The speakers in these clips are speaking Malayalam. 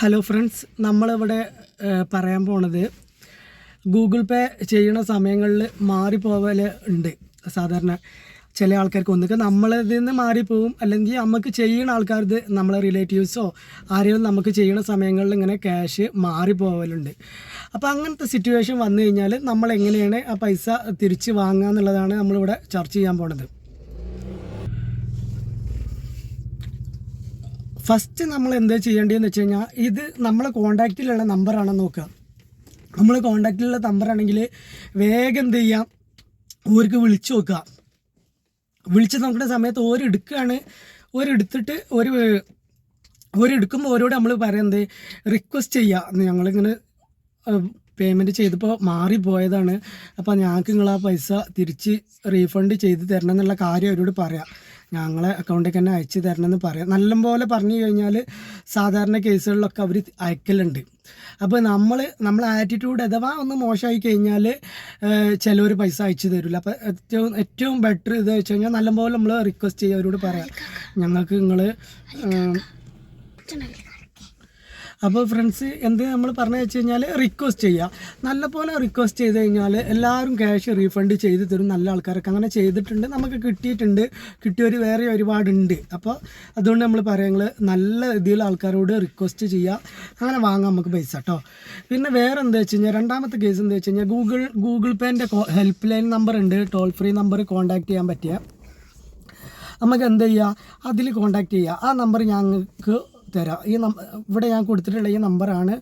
ഹലോ ഫ്രണ്ട്സ് നമ്മളിവിടെ പറയാൻ പോണത് ഗൂഗിൾ പേ ചെയ്യുന്ന സമയങ്ങളിൽ മാറിപ്പോവൽ ഉണ്ട്. സാധാരണ ചില ആൾക്കാർക്ക് ഒന്നുകിൽ നമ്മളിതിൽ നിന്ന് മാറിപ്പോവും. അല്ലെങ്കിൽ നമുക്ക് ചെയ്യുന്ന ആൾക്കാർക്ക് നമ്മളെ റിലേറ്റീവ്സോ ആരെങ്കിലും നമുക്ക് ചെയ്യുന്ന സമയങ്ങളിൽ ഇങ്ങനെ ക്യാഷ് മാറിപ്പോവലുണ്ട്. അപ്പോൾ അങ്ങനത്തെ സിറ്റുവേഷൻ വന്നു കഴിഞ്ഞാൽ നമ്മൾ എങ്ങനെയാണ് ആ പൈസ തിരിച്ച് വാങ്ങുക എന്നുള്ളതാണ് നമ്മളിവിടെ ചർച്ച ചെയ്യാൻ പോണത്. ഫസ്റ്റ് നമ്മൾ എന്താ ചെയ്യേണ്ടതെന്ന് വെച്ച് കഴിഞ്ഞാൽ ഇത് നമ്മളെ കോണ്ടാക്റ്റിലുള്ള നമ്പറാണെന്ന് നോക്കുക. നമ്മൾ കോണ്ടാക്റ്റിലുള്ള നമ്പറാണെങ്കിൽ വേഗം എന്ത് ചെയ്യാം ഓർക്ക് വിളിച്ചു നോക്കുക. വിളിച്ച് നോക്കുന്ന സമയത്ത് ഓരെടുക്കുകയാണ് ഓരെടുത്തിട്ട് ഓര് ഒരു ഓരെടുക്കുമ്പോൾ ഓരോട് നമ്മൾ പറയുന്നത് റിക്വസ്റ്റ് ചെയ്യുക ഞങ്ങളിങ്ങനെ പേയ്മെന്റ് ചെയ്തപ്പോൾ മാറിപ്പോയതാണ്. അപ്പോൾ ഞങ്ങൾക്ക് നിങ്ങൾ ആ പൈസ തിരിച്ച് റീഫണ്ട് ചെയ്ത് തരണം എന്നുള്ള കാര്യം അവരോട് പറയാം. ഞങ്ങളെ അക്കൗണ്ടിലേക്ക് തന്നെ അയച്ചു തരണം എന്ന് പറയാം. നല്ലപോലെ പറഞ്ഞു കഴിഞ്ഞാൽ സാധാരണ കേസുകളിലൊക്കെ അവർ അയക്കലുണ്ട്. അപ്പോൾ നമ്മൾ നമ്മൾ ആറ്റിറ്റ്യൂഡ് അഥവാ ഒന്ന് മോശമായി കഴിഞ്ഞാൽ ചിലവർ പൈസ അയച്ചു തരില്ല അപ്പോൾ ഏറ്റവും ഏറ്റവും ബെറ്റർ ഇത് വെച്ച് കഴിഞ്ഞാൽ നല്ലപോലെ നമ്മൾ റിക്വസ്റ്റ് ചെയ്യുക. അവരോട് പറയാം. ഞങ്ങൾക്ക് നിങ്ങൾ അപ്പോൾ ഫ്രണ്ട്സ് എന്ത് നമ്മൾ പറഞ്ഞു വെച്ച് കഴിഞ്ഞാൽ റിക്വസ്റ്റ് ചെയ്യുക നല്ലപോലെ റിക്വസ്റ്റ് ചെയ്ത് കഴിഞ്ഞാൽ എല്ലാവരും ക്യാഷ് റീഫണ്ട് ചെയ്ത് തരും നല്ല ആൾക്കാരൊക്കെ. അങ്ങനെ ചെയ്തിട്ടുണ്ട് നമുക്ക് കിട്ടിയിട്ടുണ്ട്. കിട്ടിയവർ വേറെ ഒരുപാടുണ്ട്. അപ്പോൾ അതുകൊണ്ട് നമ്മൾ പറയുന്നത് നല്ല രീതിയിൽ ആൾക്കാരോട് റിക്വസ്റ്റ് ചെയ്യുക അങ്ങനെ വാങ്ങാം നമുക്ക് പൈസ കേട്ടോ. പിന്നെ വേറെ എന്താ വെച്ച് കഴിഞ്ഞാൽ രണ്ടാമത്തെ കേസ് എന്താ വെച്ച് കഴിഞ്ഞാൽ ഗൂഗിൾ ഗൂഗിൾ പേന്റെ ഹെൽപ്പ് ലൈൻ നമ്പർ ഉണ്ട്. ടോൾ ഫ്രീ നമ്പർ കോൺടാക്ട് ചെയ്യാൻ പറ്റിയ. നമുക്ക് എന്ത് ചെയ്യുക അതിൽ കോൺടാക്ട് ചെയ്യുക ആ നമ്പർ ഞങ്ങൾക്ക് തരാം. ഈ ഇവിടെ ഞാൻ കൊടുത്തിട്ടുള്ള ഈ നമ്പറാണ്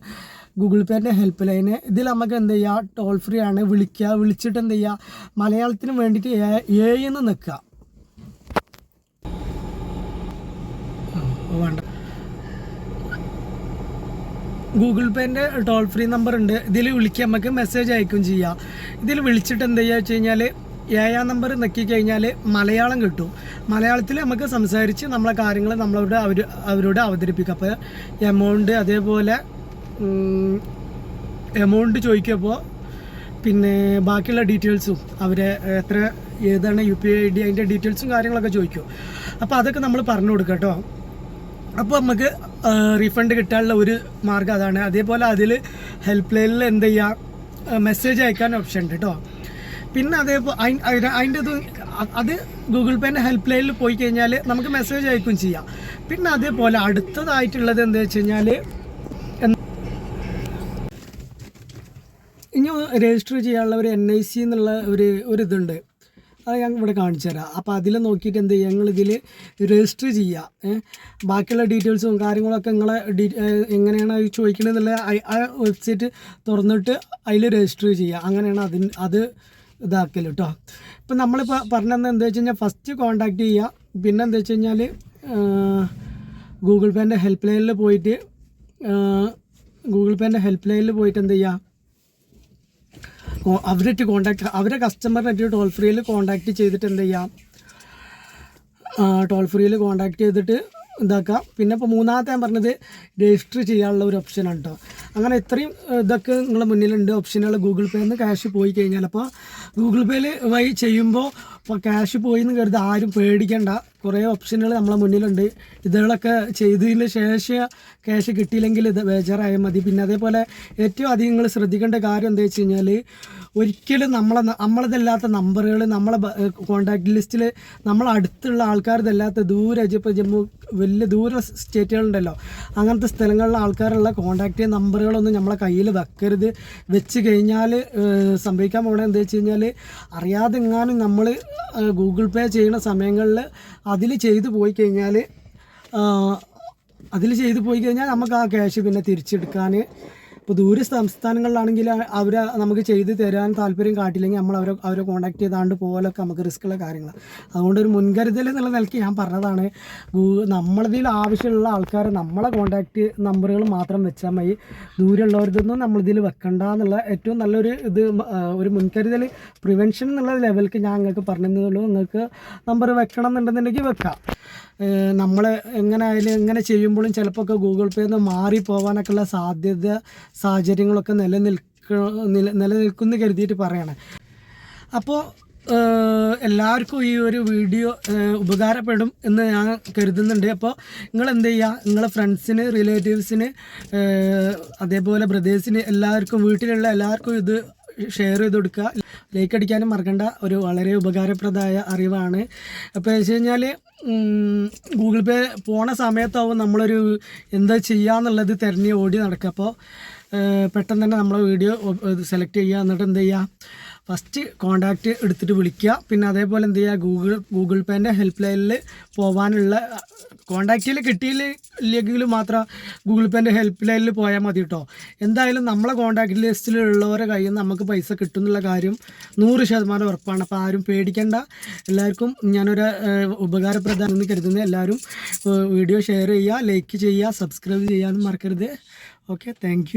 ഗൂഗിൾ പേന്റെ ഹെൽപ്പ് ലൈന്. ഇതിൽ നമുക്ക് എന്ത് ചെയ്യുക ടോൾ ഫ്രീ ആണ്. വിളിക്കുക വിളിച്ചിട്ട് എന്ത് ചെയ്യുക മലയാളത്തിന് വേണ്ടിയിട്ട് എന്ന് നിൽക്കുക വേണ്ട. ഗൂഗിൾ പേന്റെ ടോൾ ഫ്രീ നമ്പർ ഉണ്ട് ഇതിൽ വിളിക്കുക നമുക്ക് മെസ്സേജ് അയക്കും ചെയ്യാം. ഇതിൽ വിളിച്ചിട്ട് എന്താ ചെയ്യുക വെച്ച് കഴിഞ്ഞാൽ ഏഴാം നമ്പർ നെക്കി കഴിഞ്ഞാൽ മലയാളം കിട്ടും. മലയാളത്തിൽ നമുക്ക് സംസാരിച്ച് നമ്മളെ കാര്യങ്ങൾ നമ്മളോട് അവർ അവരോട് അവതരിപ്പിക്കും. അപ്പോൾ എമൗണ്ട് അതേപോലെ എമൗണ്ട് ചോദിക്കുമ്പോൾ പിന്നെ ബാക്കിയുള്ള ഡീറ്റെയിൽസും അവരെ എത്ര ഏതാണ് യു പി ഐ ഡി അതിന്റെ ഡീറ്റെയിൽസും കാര്യങ്ങളൊക്കെ ചോദിക്കും. അപ്പോൾ അതൊക്കെ നമ്മൾ പറഞ്ഞു കൊടുക്കാം കേട്ടോ. അപ്പോൾ നമുക്ക് റീഫണ്ട് കിട്ടാനുള്ള ഒരു മാർഗം അതാണ്. അതേപോലെ അതിൽ ഹെൽപ്പ് ലൈനിൽ എന്ത് ചെയ്യുക മെസ്സേജ് അയക്കാൻ ഓപ്ഷൻ ഉണ്ട് കേട്ടോ. പിന്നെ അതേപോലെ അതിന്റെ അത് ഗൂഗിൾ പേന്റെ ഹെൽപ്പ് ലൈനിൽ പോയി കഴിഞ്ഞാൽ നമുക്ക് മെസ്സേജ് അയക്കും ചെയ്യാം. പിന്നെ അതേപോലെ അടുത്തതായിട്ടുള്ളത് എന്താ വെച്ച് കഴിഞ്ഞാൽ ഇനി രജിസ്റ്റർ ചെയ്യാനുള്ള ഒരു എൻ ഐ സി എന്നുള്ള ഒരു ഒരു ഇതുണ്ട്. അത് ഞാൻ ഇവിടെ കാണിച്ചു തരാം. അപ്പോൾ അതിൽ നോക്കിയിട്ട് എന്ത് ചെയ്യുക ഞങ്ങളിതിൽ രജിസ്റ്റർ ചെയ്യുക ബാക്കിയുള്ള ഡീറ്റെയിൽസും കാര്യങ്ങളൊക്കെ നിങ്ങളെ ഡീ എങ്ങനെയാണ് അത് ചോദിക്കണമെന്നുള്ള ആ വെബ്സൈറ്റ് തുറന്നിട്ട് അതിൽ രജിസ്റ്റർ ചെയ്യുക അങ്ങനെയാണ് അതിന് അത് ഇതാക്കൽ കേട്ടോ ഇപ്പം നമ്മളിപ്പോൾ പറഞ്ഞത് എന്താ വെച്ച് കഴിഞ്ഞാൽ ഫസ്റ്റ് കോൺടാക്റ്റ് ചെയ്യുക പിന്നെ എന്താ വെച്ച് കഴിഞ്ഞാൽ ഗൂഗിൾ പേന്റെ ഹെൽപ്പ് ലൈനിൽ പോയിട്ട് ഗൂഗിൾ പേന്റെ ഹെൽപ്പ് ലൈനിൽ പോയിട്ട് എന്ത് ചെയ്യുക അവരായിട്ട് കോണ്ടാക്ട് അവരെ കസ്റ്റമറിനായിട്ട് ടോൾ ഫ്രീയിൽ കോണ്ടാക്ട് ചെയ്തിട്ട് എന്ത് ചെയ്യാം? ടോൾ ഫ്രീയിൽ കോണ്ടാക്ട് ചെയ്തിട്ട് ഇതാക്കാം. പിന്നെ ഇപ്പോൾ മൂന്നാമത്തെ ഞാൻ പറഞ്ഞത് രജിസ്റ്റർ ചെയ്യാനുള്ള ഒരു ഓപ്ഷനാണ് കേട്ടോ അങ്ങനെ ഇത്രയും ഇതൊക്കെ നിങ്ങളുടെ മുന്നിലുണ്ട്. ഓപ്ഷനുകൾ ഗൂഗിൾ പേയിൽ നിന്ന് ക്യാഷ് പോയി കഴിഞ്ഞാൽ അപ്പോൾ ഗൂഗിൾ പേയിൽ വഴി ചെയ്യുമ്പോൾ ഇപ്പോൾ ക്യാഷ് പോയി എന്ന് കരുതി ആരും പേടിക്കേണ്ട. കുറേ ഓപ്ഷനുകൾ നമ്മളെ മുന്നിലുണ്ട്. ഇതുകളൊക്കെ ചെയ്തതിന് ശേഷം ക്യാഷ് കിട്ടിയില്ലെങ്കിൽ ഇത് ബേജാറായാൽ മതി. പിന്നെ അതേപോലെ ഏറ്റവും അധികം നിങ്ങൾ ശ്രദ്ധിക്കേണ്ട കാര്യം എന്താ വെച്ച് കഴിഞ്ഞാൽ ഒരിക്കലും നമ്മളെ നമ്മളതല്ലാത്ത നമ്പറുകൾ നമ്മളെ കോണ്ടാക്ട് ലിസ്റ്റിൽ നമ്മളെ അടുത്തുള്ള ആൾക്കാരതല്ലാത്ത ദൂരെ ഇപ്പോൾ ജമ്മു വലിയ ദൂര സ്റ്റേറ്റുകളുണ്ടല്ലോ. അങ്ങനത്തെ സ്ഥലങ്ങളിലെ ആൾക്കാരുള്ള കോണ്ടാക്ട് നമ്പറുകളൊന്നും നമ്മളെ കയ്യിൽ വെക്കരുത്. വെച്ച് കഴിഞ്ഞാൽ സംഭവിക്കാൻ പോകണത് എന്താ വെച്ച് കഴിഞ്ഞാൽ അറിയാതെ എങ്ങാനും നമ്മൾ ഗൂഗിൾ പേ ചെയ്യുന്ന സമയങ്ങളിൽ അതിൽ ചെയ്തു പോയി കഴിഞ്ഞാൽ അതിൽ ചെയ്തു പോയി കഴിഞ്ഞാൽ നമുക്ക് ആ ക്യാഷ് പിന്നെ തിരിച്ചെടുക്കാൻ ഇപ്പോൾ ദൂര സംസ്ഥാനങ്ങളിലാണെങ്കിൽ അവർ നമുക്ക് ചെയ്ത് തരാൻ താല്പര്യം കാട്ടില്ലെങ്കിൽ നമ്മൾ അവരെ അവരെ കോൺടാക്ട് ചെയ്താണ്ട് പോകലൊക്കെ നമുക്ക് റിസ്ക്കുള്ള കാര്യങ്ങളാണ് അതുകൊണ്ട് ഒരു മുൻകരുതൽ എന്നുള്ള നിലയ്ക്ക് ഞാൻ പറഞ്ഞതാണ്. നമ്മളതിൽ ആവശ്യമുള്ള ആൾക്കാരെ നമ്മളെ കോൺടാക്റ്റ് നമ്പറുകൾ മാത്രം വെച്ചാൽ മതി. ദൂരമുള്ളവരതൊന്നും നമ്മളിതിൽ വെക്കണ്ട എന്നുള്ള ഏറ്റവും നല്ലൊരു ഇത് ഒരു മുൻകരുതൽ. പ്രിവെൻഷൻ എന്നുള്ള ലെവലിൽ ഞാൻ നിങ്ങൾക്ക് പറഞ്ഞതേ നിങ്ങൾക്ക് നമ്പർ വെക്കണം എന്നുണ്ടെന്നുണ്ടെങ്കിൽ വെക്കാം. നമ്മൾ എങ്ങനെ ആയാലും എങ്ങനെ ചെയ്യുമ്പോഴും ചിലപ്പോൾ ഒക്കെ ഗൂഗിൾ പേ നിന്ന് മാറി പോകാനൊക്കെയുള്ള സാധ്യത സാഹചര്യങ്ങളൊക്കെ നിലനിൽക്ക നില നിലനിൽക്കുന്നു കരുതിയിട്ട് പറയണേ. അപ്പോൾ എല്ലാവർക്കും ഈ ഒരു വീഡിയോ ഉപകാരപ്പെടും എന്ന് ഞാൻ കരുതുന്നുണ്ട്. അപ്പോൾ നിങ്ങൾ എന്ത് ചെയ്യുക നിങ്ങളെ ഫ്രണ്ട്സിന് റിലേറ്റീവ്സിന് അതേപോലെ ബ്രദേഴ്സിന് എല്ലാവർക്കും വീട്ടിലുള്ള എല്ലാവർക്കും ഇത് ഷെയർ ചെയ്ത് കൊടുക്കുക. ലൈക്ക് അടിക്കാനും മറക്കണ്ട. ഒരു വളരെ ഉപകാരപ്രദമായ അറിവാണ്. അപ്പോൾ വെച്ച് കഴിഞ്ഞാൽ ഗൂഗിൾ പേ പോണ സമയത്താവും നമ്മളൊരു എന്താ ചെയ്യാന്നുള്ളത് തിരഞ്ഞ് ഓടി നടക്കുക. അപ്പോൾ പെട്ടെന്ന് തന്നെ നമ്മളെ വീഡിയോ സെലക്ട് ചെയ്യുക. എന്നിട്ട് എന്ത് ചെയ്യുക? ഫസ്റ്റ് കോണ്ടാക്റ്റ് എടുത്തിട്ട് വിളിക്കുക. പിന്നെ അതേപോലെ എന്ത് ചെയ്യുക? ഗൂഗിൾ ഗൂഗിൾ പേന്റെ ഹെൽപ്പ് ലൈനിൽ പോകാനുള്ള കോണ്ടാക്റ്റിൽ കിട്ടിയില്ലെങ്കിൽ മാത്രം ഗൂഗിൾ പേന്റെ ഹെൽപ്പ് ലൈനിൽ പോയാൽ മതി കേട്ടോ എന്തായാലും നമ്മളെ കോണ്ടാക്ട് ലിസ്റ്റിലുള്ളവരെ കയ്യിൽ നിന്ന് നമുക്ക് പൈസ കിട്ടും എന്നുള്ള കാര്യം നൂറ് ശതമാനം ഉറപ്പാണ്. അപ്പോൾ ആരും പേടിക്കേണ്ട. എല്ലാവർക്കും ഞാനൊരു ഉപകാരപ്രദം എന്ന് കരുതുന്ന. എല്ലാവരും വീഡിയോ ഷെയർ ചെയ്യുക ലൈക്ക് ചെയ്യുക സബ്സ്ക്രൈബ് ചെയ്യാനും മറക്കരുത്. Okay thank